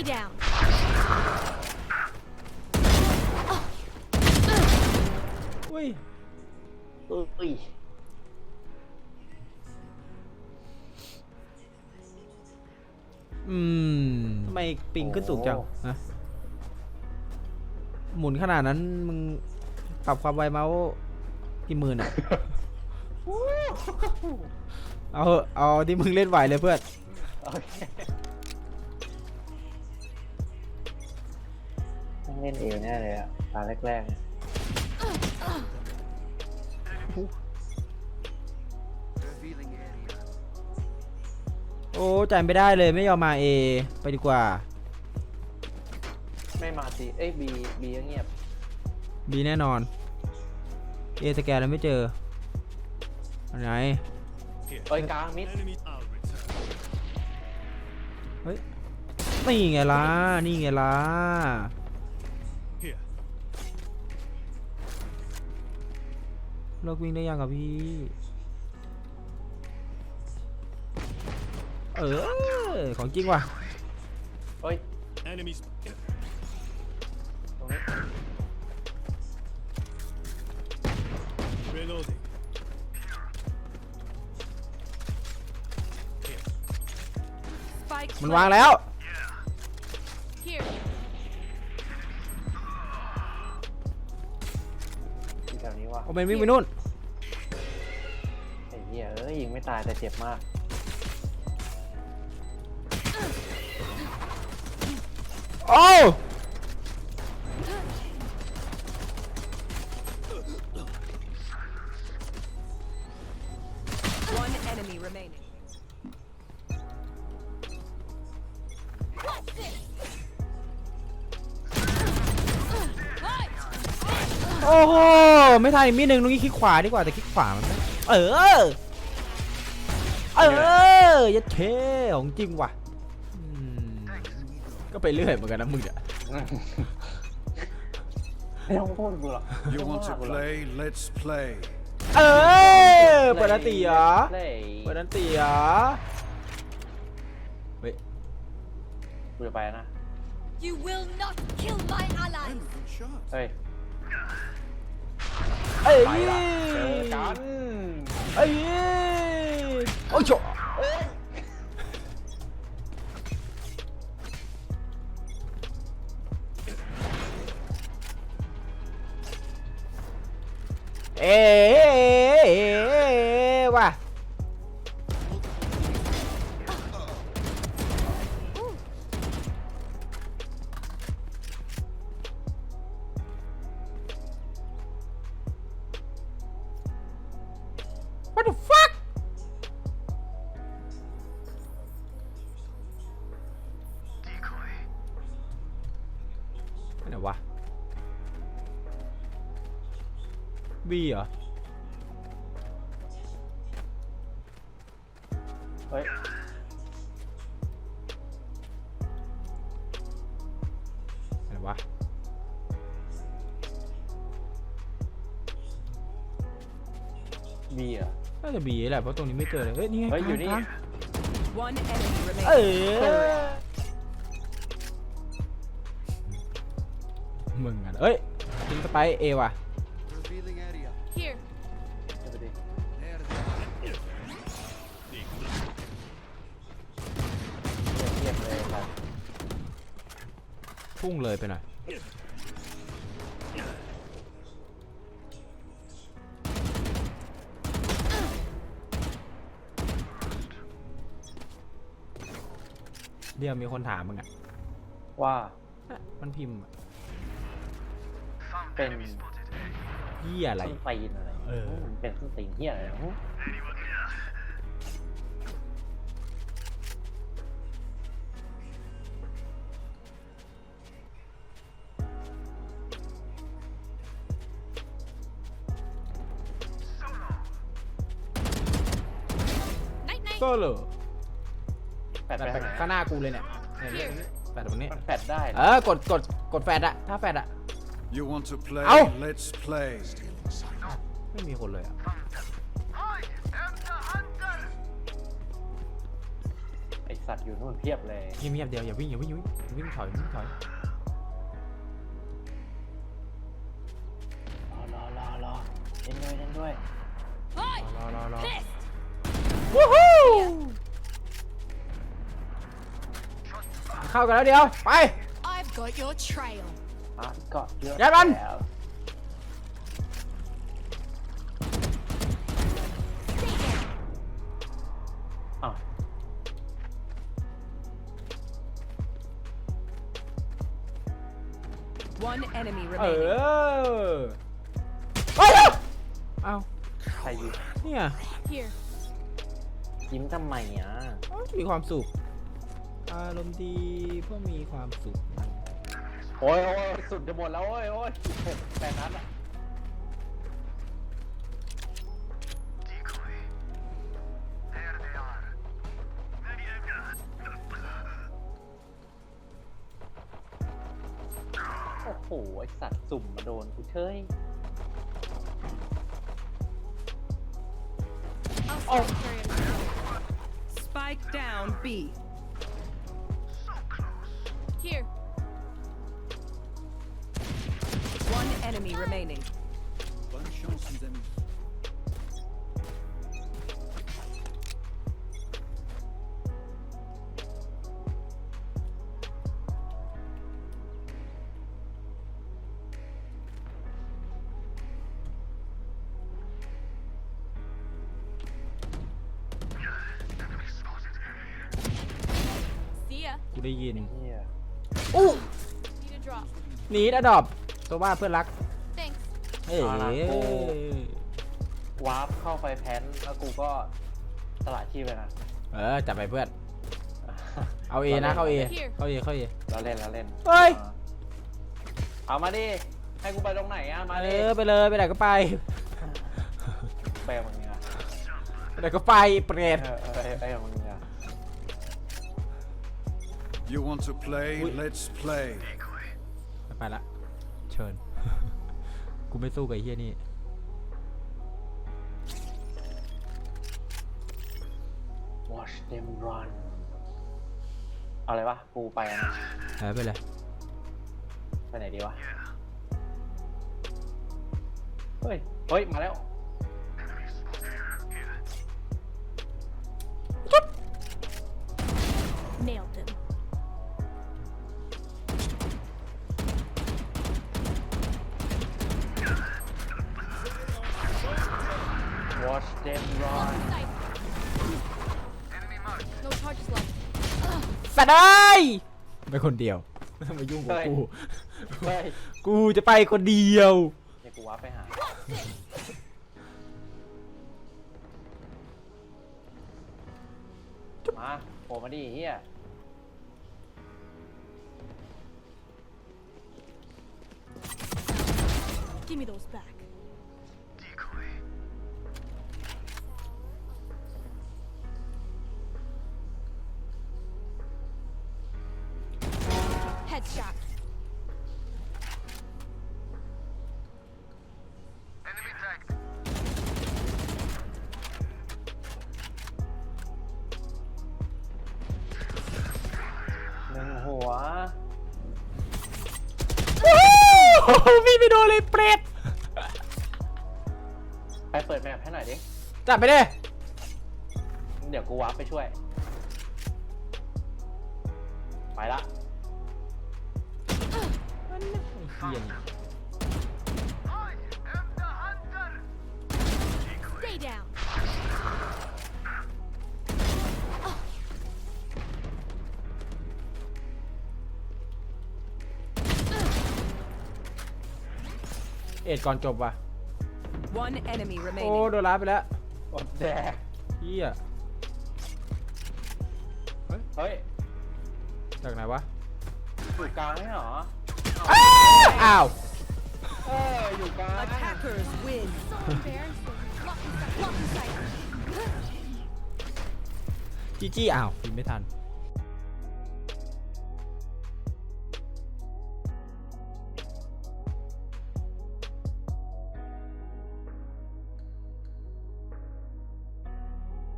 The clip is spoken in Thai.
Enemy down. อุ้ยอุ้ยอืมทำไมปิงขึ้นสูงจังฮะหมุนขนาดนั้นมึงปรับความไวเมาส์กี่หมื่นอะ เอาเหอะเอาที่มึงเล่นไหวเลยเพื่อน โอเค เล่นเองแน่เลยอะตาแรกๆเนี่ยโอ้ใจไม่ได้เลยไม่ยอมมาเอไปดีกว่าไม่มาสิเอ้ยบีบีก็เงียบบีแน่นอนเอสแกนแล้วไม่เจออันไหนเอ้ยกลางมิดเฮ้ยนี่ไงล่ะนี่ไงล่ะ เลิกวิ่งได้ยังกับพี่ เออ ของจริงว่ะเอ้ย Enemies. ตรงนี้ Reloading. Spike มันวางแล้ว วนี้ว่ะโอเมนวิ่งไปนู่นไอ้เหี้ยเอ้ยยิงไม่ตายแต่เจ็บมากโอ้ One enemy remaining. โอ้โห ไม่ทันอีกมีดหนึ่งตรงนี้คลิกขวาดีกว่าแต่คลิกขวามันไม่เออ เออยัดเคของจริงว่ะอืมก็ไปเรื่อยเหมือนกันนะมึงอะไม่ต้องพูดกูหรอก You want to play? Let's play. เออเปิดอันตีเหรอเล่เปิดอันตีเหรอเฮ้ยกูจะไปนะ You will not kill my ally. Good shot. เฮ้ย เอ้ยไปละเจอกันเอ้ยโอ้ยโฉเอ๊ะ What the fuck อันไหนวะบีเหรอ เฮ้ยาจะบีแหละเพราะตรงนี้ไม่เจอเลยเฮ้ยนี่ไงเฮ้ยอยู่นี่กลาง One enemy ๆเอ remaining. อมึงอะเอ้ยทิ้งสไปร์เอว่ะ Revealing area. Here. เดี๋ยวไปดิ There. เงียบๆเลยครับพุ่งเลยไปหน่อย เดี๋ยวมีคนถามมึงอะว่ามันพิมพ์อะเป็นเหี้ยอะไรส้นตีนอะไรเออ มันเป็นส้นตีนเหี้ยอะไรนะ Night night. ก็เหรอแฟดแต่ไปทางไหนข้างหน้ากูเลยเนี่ยเนี่ยเนี่ยแฟดตรงนี้ มันแฟดได้เหรเออ อกด กด กดแฟดอะถ้าแฟดอะ You want to play? Ow. Let's play. ไม่มีคนเลยอะไอสัสัตว์อยู่นู่นเพียบเลย เงียบๆเดียวอย่าวิ่งอย่าวิ่งอย่าวิ่งอย่าวิ่งถอยอย่าวิ่งถอย รอรอรอรอเล่นด้วยเล่นด้วย Hi! รอรอรอ Pissed! วู้ฮู้ เข้ากันแล้วเดียว ไป I've got your trail. มาที่เกาะเยอะยัดมัน แล้ว Stay down. อ้าว One enemy เอ remaining. อเฮ้ยเอ้าใครอยู่เนี่ย Here. ยิ้มทำไมอะเอ้ามีความสุข อารมณ์ดีเพื่อมีความสุขโอ้ยโอ้ยสุดจะหมดแล้วโอ้ยโอ้ยแปดนัดอะโอ้โห ไอสัตว์สุ่มมาโดนกูเชย I'll Oh. start carrying. Spike down B. Here. One enemy remaining. Bonne chance, mes amis. See ya. กูได้ยิน เฮีย อู้ Need a drop. หนีอะดอบตัวว่าเพื่อนรัก Thanks. เอ้ยวาร์ปเข้าไปแพนแล้วกูก็สละชีพไปนะ เออจับไปเพื่อน เอาเอนะเข้าเอเข้าเอเข้าเอ เราเล่นเราเล่นเฮ้ยเอามาดิ ให้กูไปตรงไหนอะ มาเอดิอไปเลยไปไหนก็ไปไปกับมึงอะไปไหนก็ไปเปรต เออเออไปกับมึงอะ You want to play? Wait. Let's play. ไปละ เชิญ กูไม่สู้กับไอ้เฮียนี่ watch them run เอาอะไรวะ กูไปอะนะเออไปเลย ไปไหนดีวะ เฮ้ย เฮ้ย มาแล้ว Nailed him. Watch them run Lock in sight. No charges left. สัตว์เอ้ยไปคนเดียว มายุ่งกับเฮ้ยกู เฮ้ยกูจะไปคนเดียว เดี๋ยวกูวาร์ปไปหา มาโผล่มาดิเฮีย Give me those back. Headshot. หนึ่งหัวพี่ไม่โดนเลยเปรตไปเปิดแมปให้หน่อยดิ จับไปเลยเดี๋ยวกูวาร์ปไปช่วย ไปละ เฮียนี่ Stay down. เอ็ดก่อนจบว่ะ One enemy โอ้ remaining. โดนล้าไปแล้วอดแดกเฮียเฮ้ย จากไหนวะอยู่กลางไม่เหรอ อ้าว เอออยู่กลาง Attackers win. So embarrassing. Lock in sight. Lock in sight. จีจี้อ้าวยิงไม่ทัน